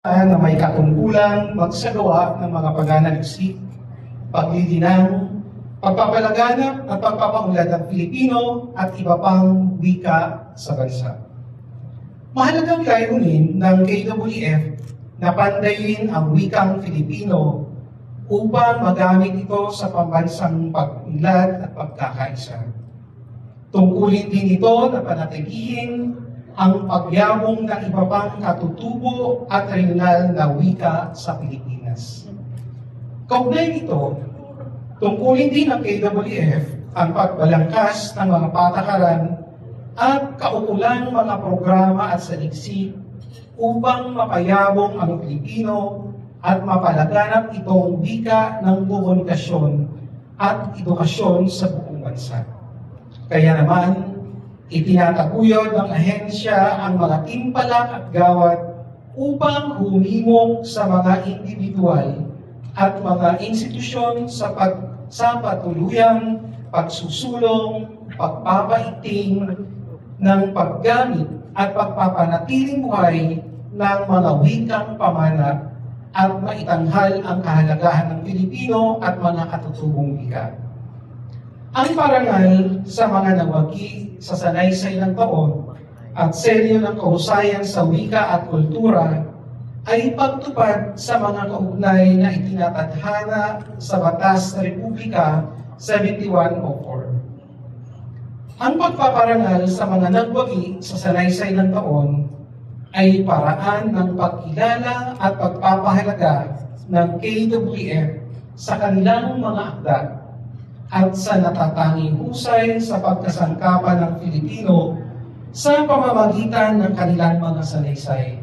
na may katungkulang magsagawa ng mga pananaliksik, paglilinang, pagpapalaganap at pagpapaunlad ng Pilipino at iba pang wika sa bansa. Mahalagang layunin ng KWF na pandayin ang wikang Filipino upang magamit ito sa pambansang pag-unlad at pagkakaisa. Tungkulin din ito na panatilihin ang pagyabong ng iba pang katutubo at regional na wika sa Pilipinas. Kaugnay nito, tungkulin din ng KWF ang pagbalangkas ng mga patakaran at kaukulang mga programa at saliksik upang mapayabong ang Pilipino at mapalaganap itong wika ng komunikasyon at edukasyon sa buong bansa. Kaya naman, itinataguyod ng ahensya ang mga timpalak at gawat upang humimok sa mga individual at mga institusyon sa pag sa patuluyang pagsusulong, pagpapaiting ng paggamit at pagpapanatiling buhay ng mga wikang pamana at maitanghal ang kahalagahan ng Pilipino at mga katutubong wika. Ang parangal sa mga nawagi sa sanaysay ng taon at selyo ng kahusayan sa wika at kultura ay pagtupad sa mga kaugnay na itinatadhana sa Batas na Republika 7104. Ang pagpaparangal sa mga nagwagi sa sanaysay ng taon ay paraan ng pagkilala at pagpapahalaga ng KWF sa kanilang mga akda at sa natatanging husay sa pagkasangkapan ng Pilipino sa pamamagitan ng kanilang mga sanaysay.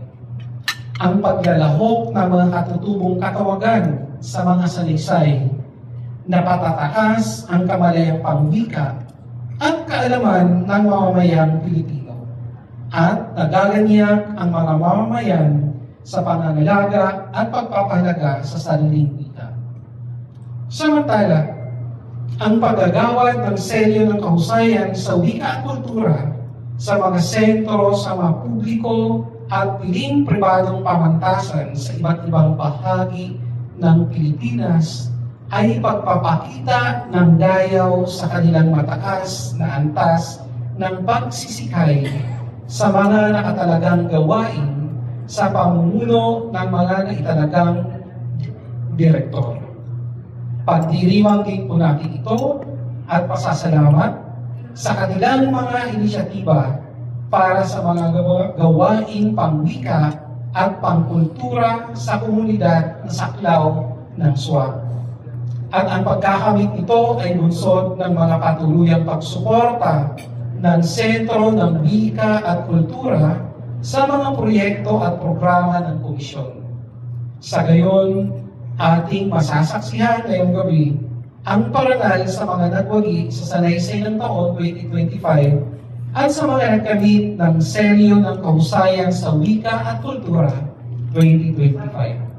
Ang paglalahok ng mga katutubong katawagan sa mga sanaysay na patatakas ang kamalayang pangwika at kaalaman ng mamamayang Pilipino at nagaganyak ang mga mamamayan sa pangangalaga at pagpapahalaga sa sariling wika. Samantala, ang paggagawad ng selyo ng kahusayan sa wika at kultura sa mga sentro sa mga publiko at piling pribadong pamantasan sa iba't ibang bahagi ng Pilipinas ay pagpapakita ng dayaw sa kanilang mataas na antas ng pagsisikay sa mga nakatalagang gawain sa pamumuno ng mga naitalagang direktor. Pagdiriwang din po natin ito at pasasalamat sa kanilang mga inisyatiba para sa mga gawa- gawaing pangwika at pangkultura sa komunidad na saklaw ng SWAP. At ang pagkakamit nito ay bunsod ng mga patuluyang pagsuporta ng Sentro ng Wika at Kultura sa mga proyekto at programa ng komisyon. Sa gayon, ating masasaksihan ngayong gabi ang parangal sa mga nagwagi sa sanaysay ng taon 2025 at sa mga nagkamit ng seryo ng kahusayan sa wika at kultura 2025.